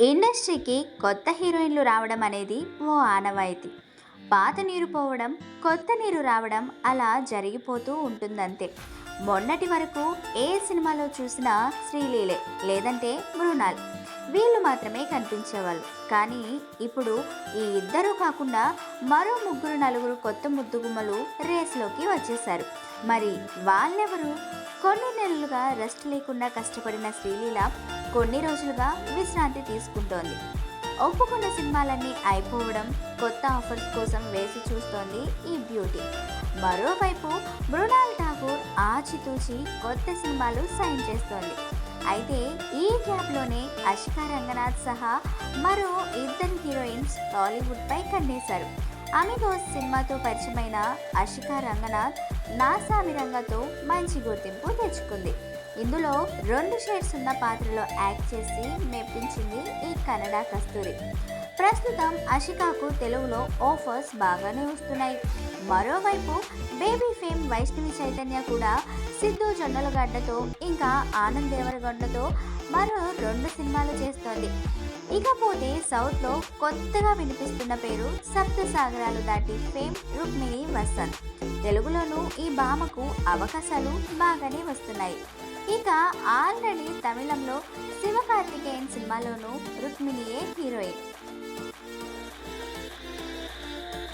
ఇండస్ట్రీకి కొత్త హీరోయిన్లు రావడం అనేది ఓ ఆనవాయితీ. పాత నీరు పోవడం కొత్త నీరు రావడం అలా జరిగిపోతూ ఉంటుందంతే. మొన్నటి వరకు ఏ సినిమాలో చూసినా శ్రీలీలే లేదంటే మృణాల్. వీళ్ళు మాత్రమే కనిపించేవాళ్ళు. కానీ ఇప్పుడు ఈ ఇద్దరు కాకుండా మరో ముగ్గురు నలుగురు కొత్త ముద్దుగుమ్మలు రేస్లోకి వచ్చేశారు. మరి వాళ్ళెవరు? కొన్ని నెలలుగా రెస్ట్ లేకుండా కష్టపడిన శ్రీలీల కొన్ని రోజులుగా విశ్రాంతి తీసుకుంటోంది. ఒప్పుకున్న సినిమాలన్నీ అయిపోవడం కొత్త ఆఫర్స్ కోసం వేసి చూస్తోంది ఈ బ్యూటీ. మరోవైపు మృణాల్ ఠాకూర్ ఆచితూచి కొత్త సినిమాలు సైన్ చేస్తోంది. అయితే ఈ గ్యాప్లోనే అషికా రంగనాథ్ సహా మరో ఇద్దరు హీరోయిన్స్ టాలీవుడ్పై కన్నేశారు. అమిగోస్ సినిమాతో పరిచయమైన అషికా రంగనాథ్ నాసామి రంగతో మంచి గుర్తింపు తెచ్చుకుంది. ఇందులో రెండు షేడ్స్ ఉన్న పాత్రలో యాక్ట్ చేసి మెప్పించింది ఈ కన్నడ కస్తూరి. ప్రస్తుతం అషికాకు తెలుగులో ఆఫర్స్ బాగానే వస్తున్నాయి. మరోవైపు బేబీ ఫేమ్ వైష్ణవి చైతన్య కూడా సిద్ధు జొన్నలగడ్డతో ఇంకా ఆనంద్ దేవరగడ్డతో మరో రెండు సినిమాలు చేస్తోంది. ఇకపోతే సౌత్లో కొత్తగా వినిపిస్తున్న పేరు సప్త సాగరాలు దాటి ఫేమ్ రుక్మిణి వసంత్ తెలుగులోనూ ఈ భామకు అవకాశాలు బాగానే వస్తున్నాయి. ఇక ఆల్రెడీ తమిళంలో శివకార్తికేయన్ సినిమాలోనూ రుక్మిణియే హీరోయిన్.